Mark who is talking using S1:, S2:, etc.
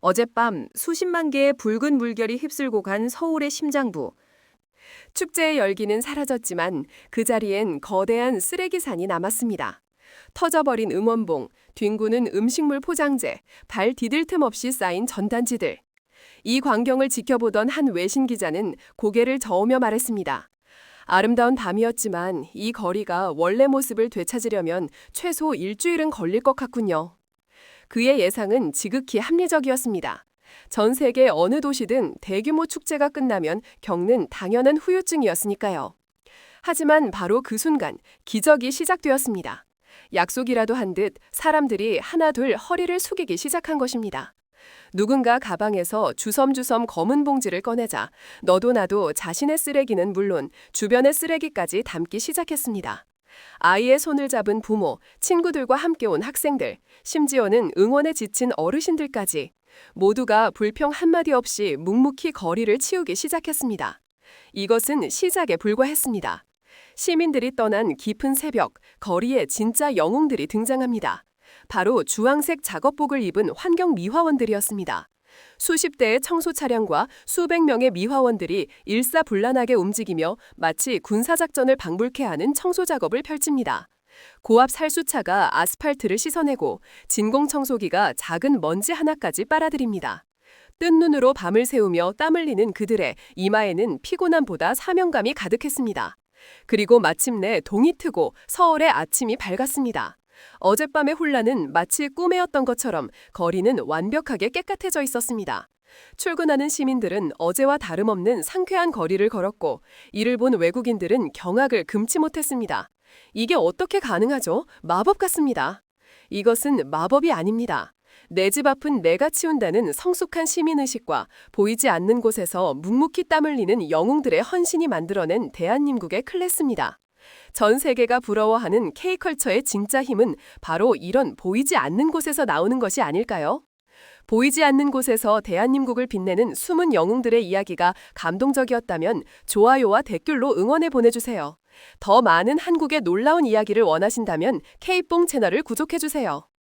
S1: 어젯밤 수십만 개의 붉은 물결이 휩쓸고 간 서울의 심장부. 축제의 열기는 사라졌지만 그 자리엔 거대한 쓰레기산이 남았습니다. 터져버린 응원봉, 뒹구는 음식물 포장재, 발 디딜 틈 없이 쌓인 전단지들. 이 광경을 지켜보던 한 외신 기자는 고개를 저으며 말했습니다. 아름다운 밤이었지만 이 거리가 원래 모습을 되찾으려면 최소 일주일은 걸릴 것 같군요. 그의 예상은 지극히 합리적이었습니다. 전 세계 어느 도시든 대규모 축제가 끝나면 겪는 당연한 후유증이었으니까요. 하지만 바로 그 순간 기적이 시작되었습니다. 약속이라도 한 듯 사람들이 하나둘 허리를 숙이기 시작한 것입니다. 누군가 가방에서 주섬주섬 검은 봉지를 꺼내자 너도 나도 자신의 쓰레기는 물론 주변의 쓰레기까지 담기 시작했습니다. 아이의 손을 잡은 부모, 친구들과 함께 온 학생들, 심지어는 응원에 지친 어르신들까지 모두가 불평 한마디 없이 묵묵히 거리를 치우기 시작했습니다. 이것은 시작에 불과했습니다. 시민들이 떠난 깊은 새벽, 거리에 진짜 영웅들이 등장합니다. 바로 주황색 작업복을 입은 환경 미화원들이었습니다. 수십 대의 청소 차량과 수백 명의 미화원들이 일사불란하게 움직이며 마치 군사작전을 방불케 하는 청소 작업을 펼칩니다. 고압 살수차가 아스팔트를 씻어내고 진공 청소기가 작은 먼지 하나까지 빨아들입니다. 뜬 눈으로 밤을 새우며 땀 흘리는 그들의 이마에는 피곤함보다 사명감이 가득했습니다. 그리고 마침내 동이 트고 서울의 아침이 밝았습니다. 어젯밤의 혼란은 마치 꿈에었던 것처럼 거리는 완벽하게 깨끗해져 있었습니다. 출근하는 시민들은 어제와 다름없는 상쾌한 거리를 걸었고 이를 본 외국인들은 경악을 금치 못했습니다. 이게 어떻게 가능하죠? 마법 같습니다. 이것은 마법이 아닙니다. 내 집 앞은 내가 치운다는 성숙한 시민의식과 보이지 않는 곳에서 묵묵히 땀 흘리는 영웅들의 헌신이 만들어낸 대한민국의 클래스입니다. 전 세계가 부러워하는 K컬처의 진짜 힘은 바로 이런 보이지 않는 곳에서 나오는 것이 아닐까요? 보이지 않는 곳에서 대한민국을 빛내는 숨은 영웅들의 이야기가 감동적이었다면 좋아요와 댓글로 응원해 보내주세요. 더 많은 한국의 놀라운 이야기를 원하신다면 K뽕 채널을 구독해 주세요.